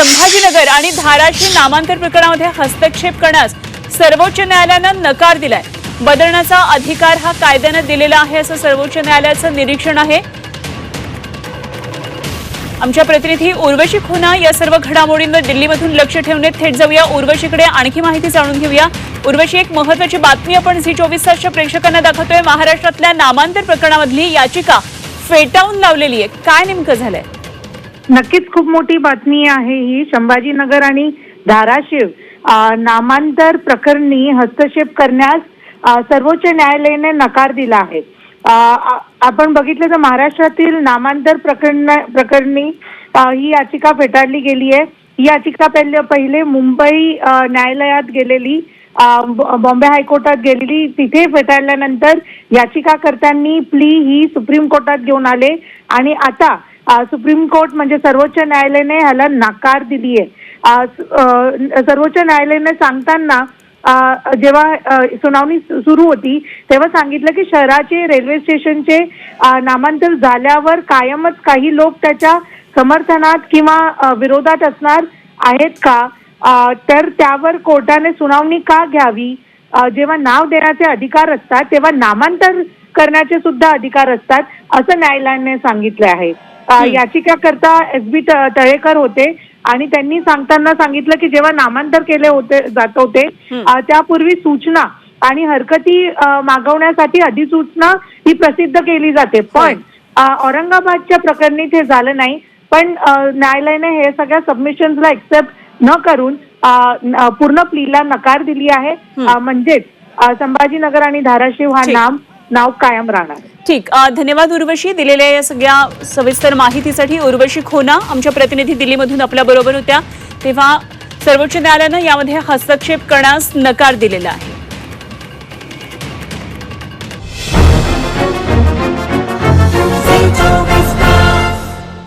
संभाजीनगर आणि धाराशिव नामांतर प्रकरणामध्ये हस्तक्षेप करण्यास सर्वोच्च न्यायालयानं नकार दिलाय. बदलण्याचा अधिकार हा कायद्यानं दिलेला आहे असं सर्वोच्च न्यायालयाचं निरीक्षण आहे. आमच्या प्रतिनिधी उर्वशी खुना या सर्व घडामोडींवर दिल्लीमधून लक्ष ठेवून थेट जाऊया उर्वशीकडे. आणखी माहिती जाणून घेऊया. उर्वशी एक महत्वाची बातमी आपण झी चोवीस तासच्या प्रेक्षकांना दाखवतोय. महाराष्ट्रातल्या नामांतर प्रकरणामधली याचिका फेटाळून लावलेली आहे. काय नेमकं झालंय? नक्कीच खूप मोठी बातमी आहे ही. संभाजीनगर आणि धाराशिव नामांतर प्रकरणी हस्तक्षेप करण्यास सर्वोच्च न्यायालयाने नकार दिला आहे. आपण बघितलं तर महाराष्ट्रातील नामांतर प्रकरण प्रकरणी ही याचिका फेटाळली गेली आहे. ही याचिका पहिले पहिले मुंबई न्यायालयात गेलेली बॉम्बे हायकोर्टात गेलेली. तिथे फेटाळल्यानंतर याचिकाकर्त्यांनी प्ली ही सुप्रीम कोर्टात घेऊन आले. आणि आता सुप्रीम कोर्ट म्हणजे सर्वोच्च न्यायालयाने ह्याला नकार दिली आहे सर्वोच्च न्यायालयाने सांगताना जेव्हा सुनावणी सुरू होती तेव्हा सांगितलं की शहराचे रेल्वे स्टेशनचे नामांतर झाल्यावर कायमच काही लोक त्याच्या समर्थनात किंवा विरोधात असणार आहेत का? तर त्यावर कोर्टाने सुनावणी का घ्यावी? जेव्हा नाव देण्याचे अधिकार असतात तेव्हा नामांतर करण्याचे सुद्धा अधिकार असतात असं न्यायालयाने सांगितलं आहे. याचिकाकर्ता एस बी तळेकर होते आणि त्यांनी सांगताना सांगितलं की जेव्हा नामांतर केले होते जात होते त्यापूर्वी सूचना आणि हरकती मागवण्यासाठी अधिसूचना ही प्रसिद्ध केली जाते. पण औरंगाबादच्या प्रकरणी ते झालं नाही. पण न्यायालयाने हे सगळ्या सबमिशन्सला एक्सेप्ट न करून पूर्ण प्लीला नकार दिली आहे. म्हणजेच संभाजीनगर आणि धाराशिव हा. नाम नाव कायम राहणार. ठीक धन्यवाद उर्वशी. दिलेल्या या सगळ्या सविस्तर माहितीसाठी उर्वशी खोना आमच्या प्रतिनिधी दिल्लीमधून आपल्या बरोबर होत्या. तेव्हा सर्वोच्च न्यायालयानं यामध्ये हस्तक्षेप करण्यास नकार दिलेला आहे.